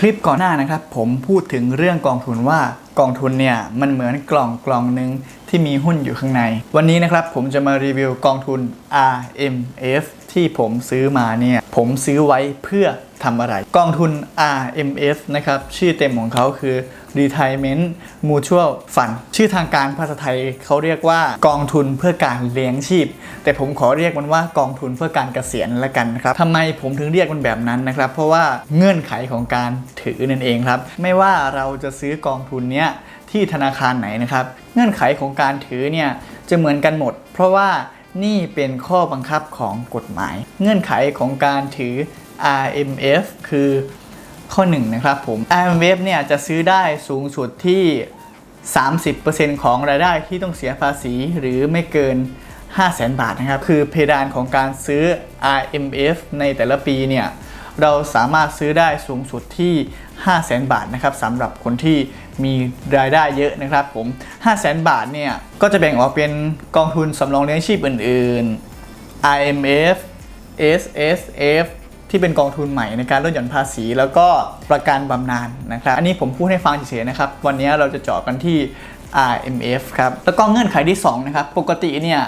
คลิปก่อนหน้านะครับ ผมพูดถึงเรื่องกองทุนว่ากองทุนเนี่ยมันเหมือนกล่องกล่องหนึ่งที่มีหุ้นอยู่ข้างใน วันนี้นะครับผมจะมารีวิวกองทุน RMF ที่ผมซื้อมาเนี่ยผมซื้อไว้เพื่อ ทำอะไร กองทุน RMF นะครับ ชื่อเต็มของเขาคือ Retirement Mutual Fund ชื่อทางการภาษาไทยเขาเรียกว่ากองทุนเพื่อการเลี้ยงชีพ แต่ผมขอเรียกมันว่ากองทุนเพื่อการเกษียณละกันนะครับทำไมผมถึงเรียกมันแบบนั้นนะครับ เพราะว่าเงื่อนไขของการถือนั่นเองครับ ไม่ว่าเราจะซื้อกองทุนเนี้ยที่ธนาคารไหนนะครับ เงื่อนไขของการถือเนี่ยจะเหมือนกันหมด เพราะว่านี่เป็นข้อบังคับของกฎหมาย เงื่อนไขของการถือ RMF คือข้อ1นงนะครับผม RMF เนี่ยจะซื้อได้สูงสุดที่ 30%ของรายได้ที่ต้องเสียภาษีหรือไม่เกิน 5 0 0แสนบาทนะครับ คือเพดานของการซื้อ RMF ในแต่ละปีเนี่ยเราสามารถซื้อได้สูงสุดที่ 5 0 0แสนบาทนะครับสำหรับคนที่มีรายได้เยอะนะครับผม 5 0 0แสนบาทเนี่ย ก็จะแบ่งออกเป็นกองทุนสำรองเลี้ยงชีพอื่น ๆ IMF SSF ที่เป็นกองทุนใหม่ในการลดหย่อนภาษี แล้วก็ประกันบำนาญนะครับ อันนี้ผมพูดให้ฟังเฉยๆนะครับ วันนี้เราจะเจาะกันที่ IMF ครับ แล้วก็เงื่อนไขที่2นะครับ ปกติเนี่ย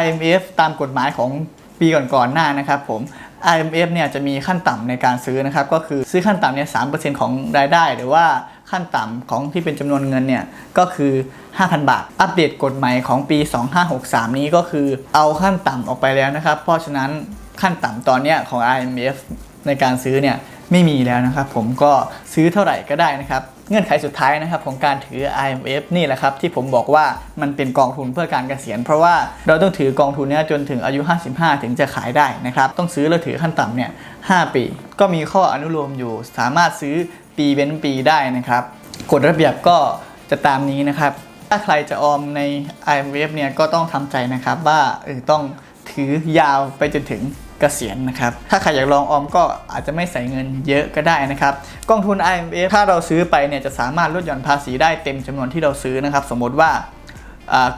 IMF ตามกฎหมายของปีก่อนๆหน้านะครับผม IMF เนี่ยจะมีขั้นต่ำในการซื้อนะครับ ก็คือซื้อขั้นต่ำเนี่ยสของรายได้ หรือว่าขั้นต่ำของที่เป็นจำนวนเงินเนี่ยก็คือ 5,000 บาท อัปเดตกฎหมายของปี 2563 นี้ก็คือเอาขั้นต่ำออกไปแล้วนะครับ เพราะฉะนั้น ขั้นต่ำตอนเนี้ยของ IMF ในการซื้อเนี่ยไม่มีแล้วนะครับ ผมก็ซื้อเท่าไหร่ก็ได้นะครับเงื่อนไขสุดท้ายนะครับของการถือ IMF นี่แหละครับ ที่ผมบอกว่ามันเป็นกองทุนเพื่อการเกษียณ เพราะว่าเราต้องถือกองทุนนี้จนถึงอายุ 55 ถึงจะขายได้นะครับ ต้องซื้อแล้วถือขั้นต่ำเนี่ย 5 ปี ก็มีข้ออนุโลมอยู่ สามารถซื้อปีเว้นปีได้นะครับกฎระเบียบก็จะตามนี้นะครับ ถ้าใครจะออมใน IMF เนี่ยก็ต้องทำใจนะครับว่าเออต้องถือยาวไปจนถึง กษียณนะครับ ถ้าใครอยากลองออมก็อาจจะไม่ใส่เงินเยอะก็ได้นะครับ กองทุน IMF ถ้าเราซื้อไปเนี่ยจะสามารถลดหย่อนภาษีได้เต็มจำนวนที่เราซื้อนะครับ สมมติว่า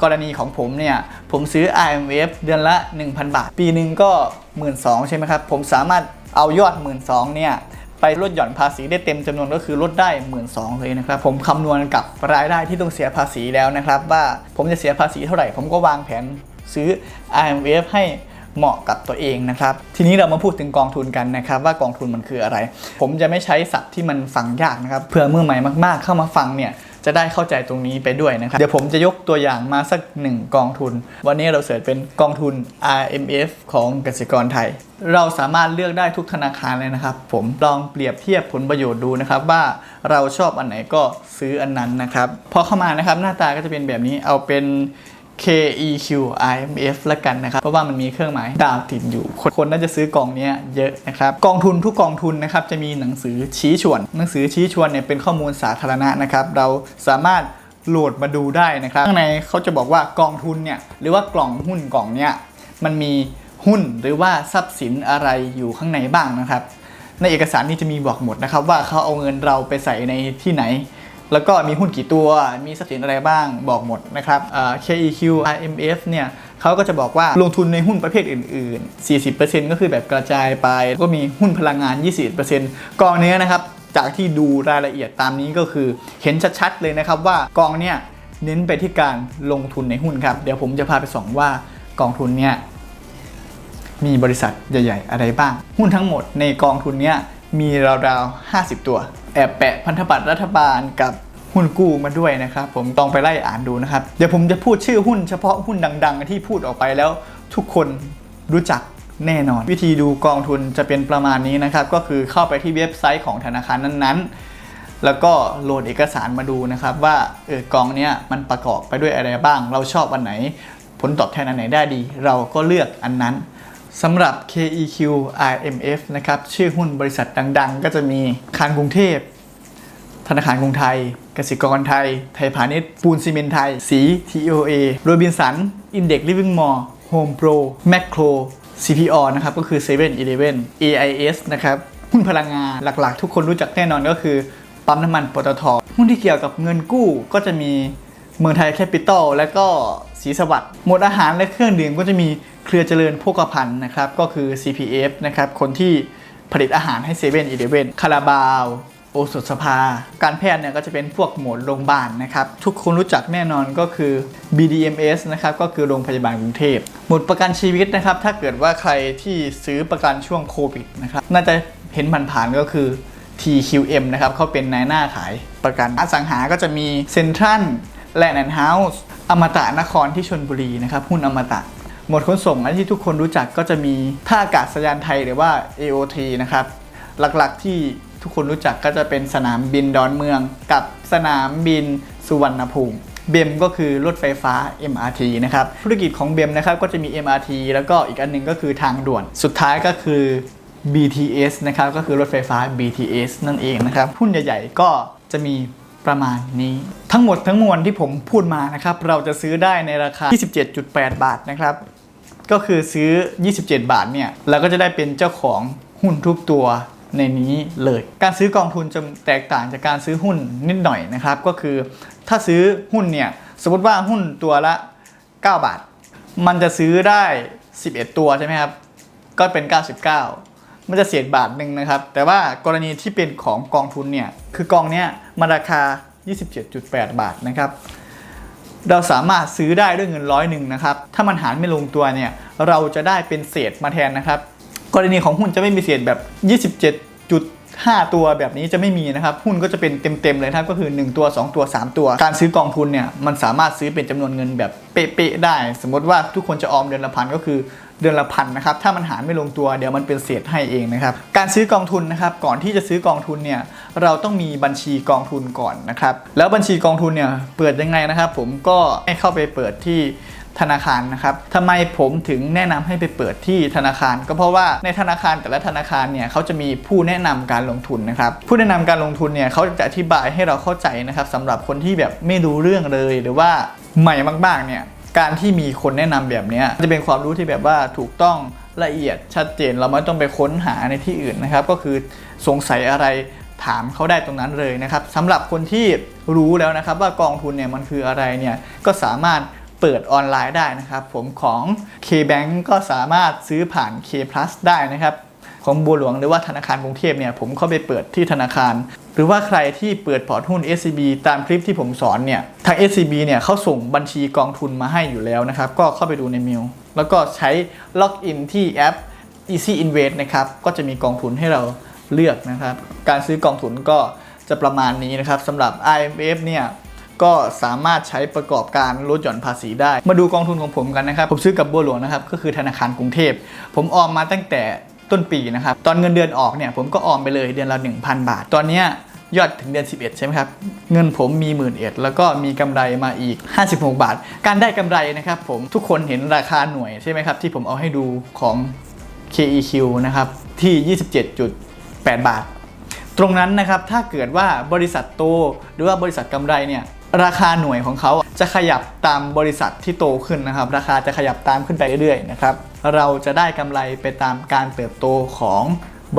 กรณีของผมเนี่ย ผมซื้อ IMF เดือนละ 1,000 บาท ปีหนึ่งก็ 1 2ื่นใช่ไหมครับ ผมสามารถเอายอด 1 2ื่นเนี่ยไปลดหย่อนภาษีได้เต็มจำนวนก็คือลดได้ 1 2ื่นเลยนะครับ ผมคำนวณกับรายได้ที่ต้องเสียภาษีแล้วนะครับ ว่าผมจะเสียภาษีเท่าไหร่ ผมก็วางแผนซื้อ IMF ให้ เหมาะกับตัวเองนะครับ ทีนี้เรามาพูดถึงกองทุนกันนะครับ ว่ากองทุนมันคืออะไร ผมจะไม่ใช้ศัพท์ที่มันฟังยากนะครับเพื่อเมื่อใหม่มากๆ เข้ามาฟังเนี่ยจะได้เข้าใจตรงนี้ไปด้วยนะครับ เดี๋ยวผมจะยกตัวอย่างมาสักหนึ่งกองทุน วันนี้เราเสิร์ชเป็นกองทุน RMF ของกสิกรไทย เราสามารถเลือกได้ทุกธนาคารเลยนะครับ ผมลองเปรียบเทียบผลประโยชน์ดูนะครับ ว่าเราชอบอันไหนก็ซื้ออันนั้นนะครับ พอเข้ามานะครับหน้าตาก็จะเป็นแบบนี้เอาเป็น KEQ IMF ละกันนะครับ เพราะว่ามันมีเครื่องหมายดาวติดอยู่คนคนน่าจะซื้อกองนี้เยอะนะครับ กองทุนทุกกองทุนนะครับจะมีหนังสือชี้ชวน หนังสือชี้ชวนเนี่ยเป็นข้อมูลสาธารณะนะครับ เราสามารถโหลดมาดูได้นะครับ ข้างในเขาจะบอกว่ากองทุนเนี่ยหรือว่ากล่องหุ้นกล่องเนี้ยมันมีหุ้นหรือว่าทรัพย์สินอะไรอยู่ข้างในบ้างนะครับ ในเอกสารนี่จะมีบอกหมดนะครับว่าเขาเอาเงินเราไปใส่ในที่ไหน แล้วก็มีหุ้นกี่ตัว มีทรัพย์สินอะไรบ้างบอกหมดนะครับอ่า KEQ IMF เนี่ยเขาก็จะบอกว่าลงทุนในหุ้นประเภทอื่น ๆ 40%ก็คือแบบกระจายไป ก็มีหุ้นพลังงาน 20%กองเนี้ยนะครับ จากที่ดูรายละเอียดตามนี้ก็คือเห็นชัด ๆ เลยนะครับว่ากองเนี่ยเน้นไปที่การลงทุนในหุ้นครับ เดี๋ยวผมจะพาไปส่องว่ากองทุนเนี่ยมีบริษัทใหญ่ ๆ อะไรบ้าง หุ้นทั้งหมดในกองทุนเนี้ย มีราวๆ 50 ตัว แอบแปะพันธบัตรรัฐบาลกับหุ้นกู้มาด้วยนะครับ ผมต้องไปไล่อ่านดูนะครับ เดี๋ยวผมจะพูดชื่อหุ้นเฉพาะหุ้นดัง ๆ ที่พูดออกไปแล้วทุกคนรู้จักแน่นอน วิธีดูกองทุนจะเป็นประมาณนี้นะครับ ก็คือเข้าไปที่เว็บไซต์ของธนาคารนั้นๆ แล้วก็โหลดเอกสารมาดูนะครับ ว่าเออกองเนี้ยมันประกอบไปด้วยอะไรบ้าง เราชอบอันไหน ผลตอบแทนอันไหนได้ดี เราก็เลือกอันนั้น สำหรับ KEQ IMF นะครับ ชื่อหุ้นบริษัทดัง ๆ ก็จะมีคารกรุงเทพ ธนาคารกรุงไทย กสิกรไทย ไทยพาณิชย์ ปูนซีเมนไทย สี TOA โรบินสันอินเด็กซ์ลิฟวิ่งมอลโฮมโปรแมคโคร CPO นะครับ ก็คือ7 e เ e ่ e อ AIS นะครับ หุ้นพลังงานหลักๆ ทุกคนรู้จักแน่นอนก็คือ ปั๊มน้ำมันปตท หุ้นที่เกี่ยวกับเงินกู้ก็จะมี เมืองไทยแคปิตอลและก็สีสวัสดิ์หมวดอาหารและเครื่องดื่มก็จะมีเครือเจริญโภคภัณฑ์นะครับก็คือ CPF นะครับคนที่ผลิตอาหารให้เซเว่นอีเลเว่นคาราบาวโอสถสภา การแพทย์เนี่ยก็จะเป็นพวกหมวดโรงพยาบาลนะครับ ทุกคนรู้จักแน่นอนก็คือ BDMS นะครับก็คือโรงพยาบาลกรุงเทพ หมวดประกันชีวิตนะครับ ถ้าเกิดว่าใครที่ซื้อประกันช่วงโควิดนะครับ น่าจะเห็นผ่านๆก็คือ TQM นะครับเขาเป็นนายหน้าขายประกันอสังหาก็จะมีเซ็นทรัล แลนด์เฮาส์อมตะนครที่ชนบุรีนะครับหุ้นอมตะ หมดขนส่งอันที่ทุกคนรู้จักก็จะมีท่าอากาศยานไทยหรือว่า AOT นะครับหลักๆที่ทุกคนรู้จักก็จะเป็นสนามบินดอนเมือง กับสนามบินสุวรรณภูมิเบมก็คือรถไฟฟ้า MRT นะครับธุรกิจของเบมนะครับก็จะมี MRT แล้วก็อีกอันหนึงก็คือทางด่วน สุดท้ายก็คือ BTS นะครับก็คือรถไฟฟ้า BTS นั่นเองนะครับหุ้นใหญ่ ๆ ก็จะมี ประมาณนี้ ทั้งหมดทั้งมวลที่ผมพูดมานะครับ เราจะซื้อได้ในราคา 27.8 บาทนะครับ ก็คือซื้อ 27 บาทเนี่ยเราก็จะได้เป็นเจ้าของหุ้นทุกตัวในนี้เลย การซื้อกองทุนจะแตกต่างจากการซื้อหุ้นนิดหน่อยนะครับ ก็คือถ้าซื้อหุ้นเนี่ยสมมติว่าหุ้นตัวละ 9 บาท มันจะซื้อได้ 11 ตัวใช่ไหมครับ ก็เป็น 99 มันจะเสียบาทหนึ่งนะครับ แต่ว่ากรณีที่เป็นของกองทุนเนี่ย คือกองเนี้ยมันราคา 27.8 บาทนะครับ เราสามารถซื้อได้ด้วยเงินร้อยหนึ่งนะครับ ถ้ามันหารไม่ลงตัวเนี่ย เราจะได้เป็นเศษมาแทนนะครับ กรณีของหุ้นจะไม่มีเศษแบบ 5 ตัวแบบนี้จะไม่มีนะครับ หุ้นก็จะเป็นเต็มๆเลยนะครับก็คือ 1 ตัว 2 ตัว 3 ตัว การซื้อกองทุนเนี่ยมันสามารถซื้อเป็นจำนวนเงินแบบเป๊ะๆได้ สมมติว่าทุกคนจะออมเดือนละพันก็คือเดือนละพันนะครับ ถ้ามันหารไม่ลงตัวเดี๋ยวมันเป็นเศษให้เองนะครับ การซื้อกองทุนนะครับ ก่อนที่จะซื้อกองทุนเนี่ย เราต้องมีบัญชีกองทุนก่อนนะครับ แล้วบัญชีกองทุนเนี่ย เปิดยังไงนะครับ ผมก็ให้เข้าไปเปิดที่ ธนาคารนะครับทำไมผมถึงแนะนำให้ไปเปิดที่ธนาคาร ก็เพราะว่าในธนาคารแต่ละธนาคารเนี่ยเขาจะมีผู้แนะนำการลงทุนนะครับ ผู้แนะนำการลงทุนเนี่ยเขาจะอธิบายให้เราเข้าใจนะครับสำหรับคนที่แบบไม่รู้เรื่องเลยหรือว่าใหม่มากๆเนี่ยการที่มีคนแนะนำแบบนี้จะเป็นความรู้ที่แบบว่าถูกต้องละเอียดชัดเจนเราไม่ต้องไปค้นหาในที่อื่นนะครับ ก็คือสงสัยอะไรถามเขาได้ตรงนั้นเลยนะครับสำหรับคนที่รู้แล้วนะครับว่ากองทุนเนี่ยมันคืออะไรเนี่ยก็สามารถ เปิดออนไลน์ได้นะครับผมของ KBank ก็สามารถซื้อผ่าน K Plus ได้นะครับของบัวหลวงหรือว่าธนาคารกรุงเทพเนี่ยผมเข้าไปเปิดที่ธนาคาร หรือว่าใครที่เปิดพอร์ตหุ้น SCB ตามคลิปที่ผมสอนเนี่ยทาง SCB เนี่ยเขาส่งบัญชีกองทุนมาให้อยู่แล้วนะครับ ก็เข้าไปดูในเมลแล้วก็ใช้ล็อกอินที่แอป Easy Invest นะครับก็จะมีกองทุนให้เราเลือกนะครับ การซื้อกองทุนก็จะประมาณนี้นะครับสำหรับ IMF เนี่ย ก็สามารถใช้ประกอบการลดหย่อนภาษีได้ มาดูกองทุนของผมกันนะครับ ผมซื้อกับบัวหลวงนะครับ ก็คือธนาคารกรุงเทพ ผมออมมาตั้งแต่ต้นปีนะครับ ตอนเงินเดือนออกเนี่ยผมก็ออมไปเลยเดือนละ 1,000 บาท ตอนนี้ยอดถึงเดือน 11 ใช่ไหมครับ เงินผมมี1 1 0 0 0แล้วก็มีกำไรมาอีก 56 บาท การได้กำไรนะครับผมทุกคนเห็นราคาหน่วยใช่ไหมครับ ที่ผมเอาให้ดูของ KEQ นะครับ ที่ 27.8 บาท ตรงนั้นนะครับถ้าเกิดว่าบริษัทโตหรือว่าบริษัทกำไรเนี่ย ราคาหน่วยของเขาจะขยับตามบริษัทที่โตขึ้นนะครับ ราคาจะขยับตามขึ้นไปเรื่อยๆนะครับ เราจะได้กำไรไปตามการเติบโตของ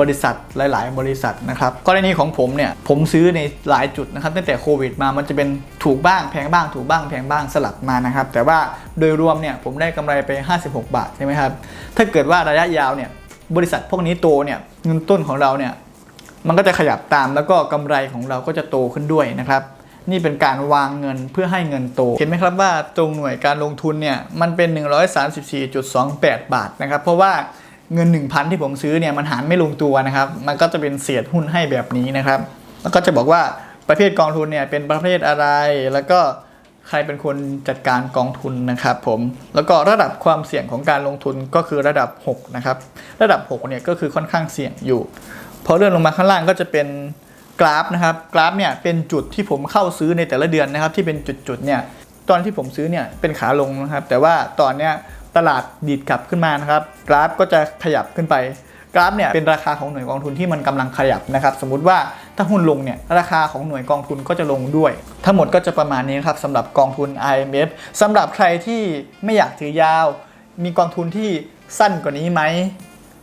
บริษัทหลาย ๆ บริษัทนะครับกรณีของผมเนี่ยผมซื้อในหลายจุดนะครับตั้งแต่โควิดมามันจะเป็นถูกบ้างแพงบ้างถูกบ้างแพงบ้างสลับมานะครับ แต่ว่าโดยรวมเนี่ยผมได้กำไรไป 56 บาทใช่ไหมครับถ้าเกิดว่าระยะยาวเนี่ยบริษัทพวกนี้โตเนี่ยเงินต้นของเราเนี่ยมันก็จะขยับตามแล้วก็กำไรของเราก็จะโตขึ้นด้วยนะครับ นี่เป็นการวางเงินเพื่อให้เงินโต เห็นไหมครับว่าตรงหน่วยการลงทุนเนี่ยมันเป็น 134.28 บาทนะครับ เพราะว่าเงิน 1,000 ที่ผมซื้อเนี่ยมันหารไม่ลงตัวนะครับ มันก็จะเป็นเศษหุ้นให้แบบนี้นะครับ แล้วก็จะบอกว่าประเภทกองทุนเนี่ยเป็นประเภทอะไร แล้วก็ใครเป็นคนจัดการกองทุนนะครับผม แล้วก็ระดับความเสี่ยงของการลงทุนก็คือระดับ 6 นะครับ ระดับ 6 เนี่ยก็คือค่อนข้างเสี่ยงอยู่ พอเลื่อนลงมาข้างล่างก็จะเป็น กราฟนะครับกราฟเนี่ยเป็นจุดที่ผมเข้าซื้อในแต่ละเดือนนะครับ ที่เป็นจุดๆเนี่ยตอนที่ผมซื้อเนี่ยเป็นขาลงนะครับ แต่ว่าตอนเนี้ยตลาดดีดกลับขึ้นมานะครับ กราฟก็จะขยับขึ้นไปกราฟเนี่ยเป็นราคาของหน่วยกองทุนที่มันกำลังขยับนะครับ สมมุติว่าถ้าหุ้นลงเนี่ยราคาของหน่วยกองทุนก็จะลงด้วย ทั้งหมดก็จะประมาณนี้ครับสำหรับกองทุน IMF สำหรับใครที่ไม่อยากถือยาว มีกองทุนที่สั้นกว่านี้ไหม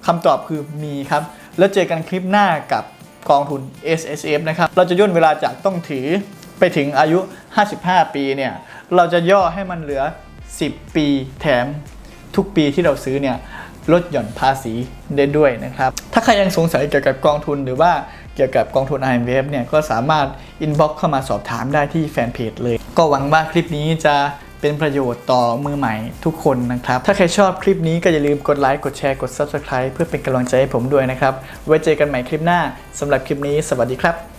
คำตอบคือมีครับ แล้วเจอกันคลิปหน้ากับ กองทุน S S F นะครับ เราจะย่นเวลาจากต้องถือไปถึงอายุ 55 ปีเนี่ย เราจะย่อให้มันเหลือ 10 ปีแถมทุกปีที่เราซื้อเนี่ยลดหย่อนภาษีได้ด้วยนะครับ ถ้าใครยังสงสัยเกี่ยวกับกองทุนหรือว่าเกี่ยวกับกองทุน IMF เนี่ยก็สามารถ inbox เข้ามาสอบถามได้ที่แฟนเพจเลย ก็หวังว่าคลิปนี้จะ เป็นประโยชน์ต่อมือใหม่ทุกคนนะครับ ถ้าใครชอบคลิปนี้ก็อย่าลืมกดไลค์กดแชร์กด Subscribe เพื่อเป็นกำลังใจให้ผมด้วยนะครับ ไว้เจอกันใหม่คลิปหน้าสำหรับคลิปนี้ สวัสดีครับ